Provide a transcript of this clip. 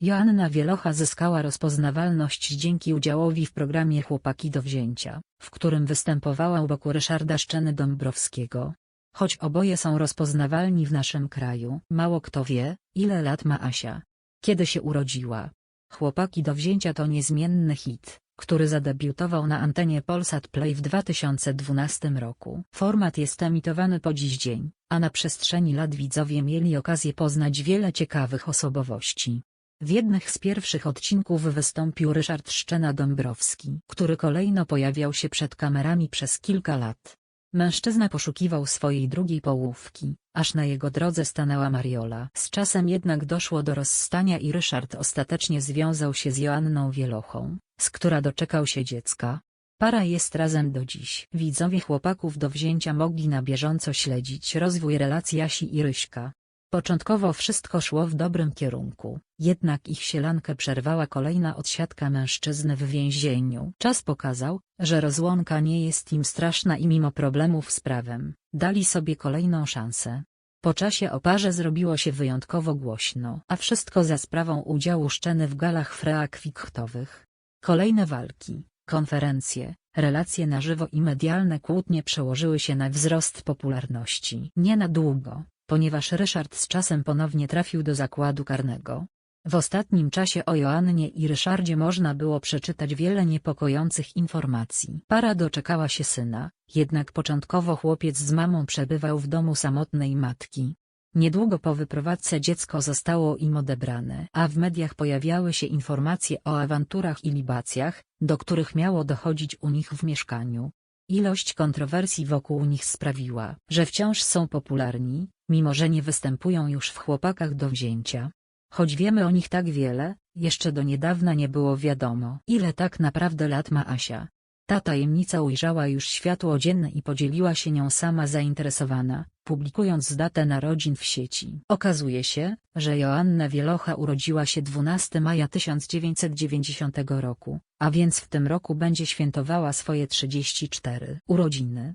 Joanna Wielocha zyskała rozpoznawalność dzięki udziałowi w programie Chłopaki do wzięcia, w którym występowała u boku Ryszarda Szczeny-Dąbrowskiego. Choć oboje są rozpoznawalni w naszym kraju, mało kto wie, ile lat ma Asia. Kiedy się urodziła. Chłopaki do wzięcia to niezmienny hit, który zadebiutował na antenie Polsat Play w 2012 roku. Format jest emitowany po dziś dzień, a na przestrzeni lat widzowie mieli okazję poznać wiele ciekawych osobowości. W jednych z pierwszych odcinków wystąpił Ryszard Szczena-Dąbrowski, który kolejno pojawiał się przed kamerami przez kilka lat. Mężczyzna poszukiwał swojej drugiej połówki, aż na jego drodze stanęła Mariola. Z czasem jednak doszło do rozstania i Ryszard ostatecznie związał się z Joanną Wielochą, z która doczekał się dziecka. Para jest razem do dziś. Widzowie chłopaków do wzięcia mogli na bieżąco śledzić rozwój relacji Asi i Ryśka. Początkowo wszystko szło w dobrym kierunku, jednak ich sielankę przerwała kolejna odsiadka mężczyzny w więzieniu. Czas pokazał, że rozłąka nie jest im straszna i mimo problemów z prawem, dali sobie kolejną szansę. Po czasie o parze zrobiło się wyjątkowo głośno, a wszystko za sprawą udziału Szczeny w galach freakwiktowych. Kolejne walki, konferencje, relacje na żywo i medialne kłótnie przełożyły się na wzrost popularności. Nie na długo, ponieważ Ryszard z czasem ponownie trafił do zakładu karnego. W ostatnim czasie o Joannie i Ryszardzie można było przeczytać wiele niepokojących informacji. Para doczekała się syna, jednak początkowo chłopiec z mamą przebywał w domu samotnej matki. Niedługo po wyprowadzce dziecko zostało im odebrane, a w mediach pojawiały się informacje o awanturach i libacjach, do których miało dochodzić u nich w mieszkaniu. Ilość kontrowersji wokół nich sprawiła, że wciąż są popularni, mimo że nie występują już w chłopakach do wzięcia. Choć wiemy o nich tak wiele, jeszcze do niedawna nie było wiadomo, ile tak naprawdę lat ma Asia. Ta tajemnica ujrzała już światło dzienne i podzieliła się nią sama zainteresowana, publikując datę narodzin w sieci. Okazuje się, że Joanna Wielocha urodziła się 12 maja 1990 roku, a więc w tym roku będzie świętowała swoje 34 urodziny.